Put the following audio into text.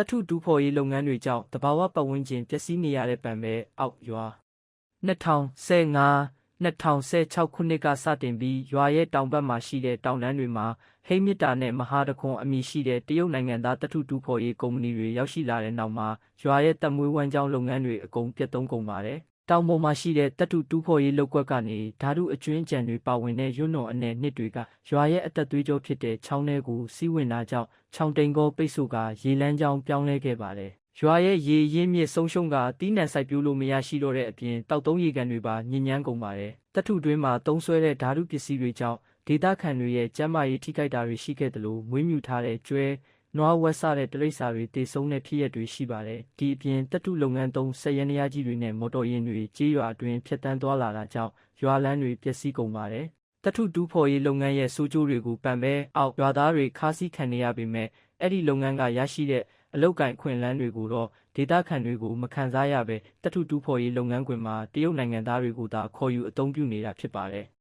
တထုတူဖော်ရေးလုပ်ငန်းတွေကြောင့်တဘာဝပတ်ဝန်းကျင်ပျက်စီးနေရတဲ့ပံပဲအောက်ရွာ2015 2016ခုနှစ်ကစတင်ပြီးရွာရဲ့တောင်ဘက်မှာရှိတဲ့တောင်တန်းတွေမှာဟိမ့်မြစ်တာနဲ့မဟာတခွန်အမည်ရှိတဲ့တရုတ်နိုင်ငံသားတထုတူဖော်ရေးကုမ္ပဏီတွေရောက်ရှိလာတဲ့နောက်မှာရွာရဲ့တပ်မွေးဝမ်းကြောင်းလုပ်ငန်းတွေအကုန်ပြတ်သုံးကုန်ပါတယ်။ တောင်ပေါ်မှာရှိတဲ့တထုတူဖော်ရေးလုပ်ကွက်ကနေဓာတုအကျွင်းကြံတွေပါဝင်တဲ့ရွံ့တော်အနယ်နှစ်တွေကရွာရဲ့အသက်သွေးကြောဖြစ်တဲ့ချောင်းတွေကိုစီးဝင်တာကြောင့်ချောင်းတိန်ကောပိတ်ဆို့ကရေလမ်းကြောင်းပြောင်းလဲခဲ့ပါတယ်။ရွာရဲ့ရေရင်းမြစ်ဆုံးရှုံးကတီးနှံစိုက်ပျိုးလို့မရရှိတော့တဲ့အပြင်တောက်သုံးရေကန်တွေပါညဉ့်ညမ်းကုန်ပါတယ်။တထုတွင်းမှာတုံးဆွဲတဲ့ဓာတုပစ္စည်းတွေကြောင့်ဒေသခံတွေရဲ့ကျန်းမာရေးထိခိုက်တာတွေရှိခဲ့တယ်လို့မွေးမြူထားတဲ့ကျွဲ နွားဝက်စတဲ့တရိတ်စာတွေတေဆုံးတဲ့ဖြစ်ရပ်တွေရှိပါတယ်။ဒီအပြင်တထုလုပ်ငန်းသုံးဆက်ရန်ရကြီးတွေနဲ့မော်တော်ယာဉ်တွေကြေးရွာအတွင်းဖြတ်တန်းသွားလာတာကြောင့်ရွာလမ်းတွေပျက်စီးကုန်ပါတယ်။တထုတူးဖော်ရေးလုပ်ငန်းရဲ့စိုးကျိုးတွေကိုပံပဲအောက်ရွာသားတွေခါးစည်းခံနေရပေမဲ့အဲ့ဒီလုပ်ငန်းကရရှိတဲ့အလောက်ကန်ခွင့်လန်းတွေကိုတော့ဒေတာခန်တွေကိုမခံစားရပဲတထုတူးဖော်ရေးလုပ်ငန်းခွင်မှာတရုတ်နိုင်ငံသားတွေကိုသာခေါ်ယူအသုံးပြုနေတာဖြစ်ပါတယ်။